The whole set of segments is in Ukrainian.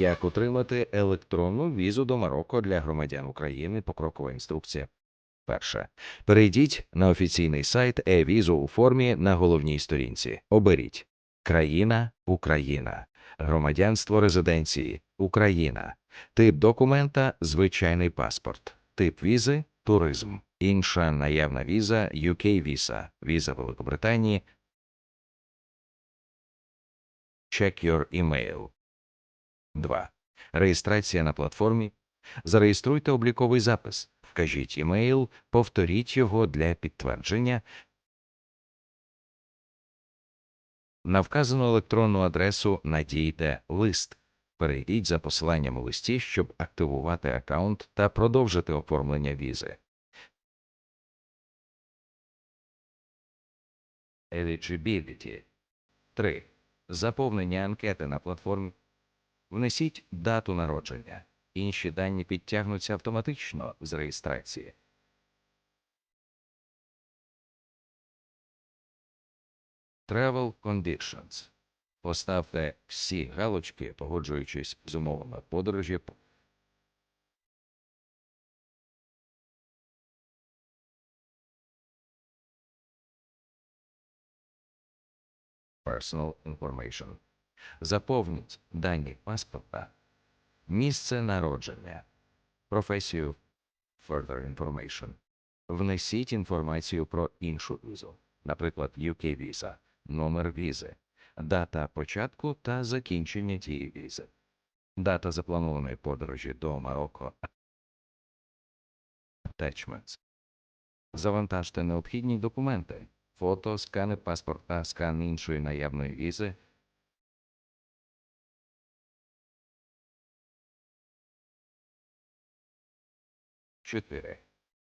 Як отримати електронну візу до Марокко для громадян України? Покрокова інструкція. Перше. Перейдіть на офіційний сайт e-візу у формі на головній сторінці. Оберіть країна Україна, громадянство резиденції Україна, тип документа звичайний паспорт, тип візи туризм, інша наявна віза UK Visa, віза Великобританії. Check your email. 2. Реєстрація на платформі. Зареєструйте обліковий запис. Вкажіть імейл, повторіть його для підтвердження. На вказану електронну адресу надійте лист. Перейдіть за посиланням у листі, щоб активувати аккаунт та продовжити оформлення візи. Eligibility 3. Заповнення анкети на платформі. Внесіть дату народження. Інші дані підтягнуться автоматично з реєстрації. Travel Conditions. Поставте всі галочки, погоджуючись з умовами подорожі. Personal Information. Заповніть дані паспорта, місце народження, професію Further Information. Внесіть інформацію про іншу візу, наприклад, UK Visa, номер візи, дата початку та закінчення дії візи, дата запланованої подорожі до Марокко. Attachments. Завантажте необхідні документи, фото, скани паспорта, скан іншої наявної візи, 4.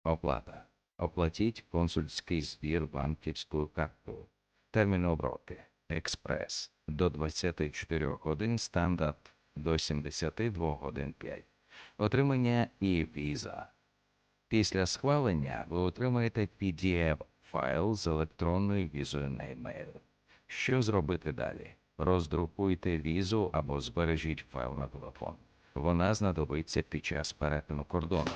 Оплата. Оплатіть консульський збір банківською картою. Термін оброки. Експрес. До 24 годин стандарт. До 72 годин 5. Отримання і віза. Після схвалення ви отримаєте PDF-файл з електронною візою на емейл. Що зробити далі? Роздрукуйте візу або збережіть файл на телефон. Вона знадобиться під час перетину кордону.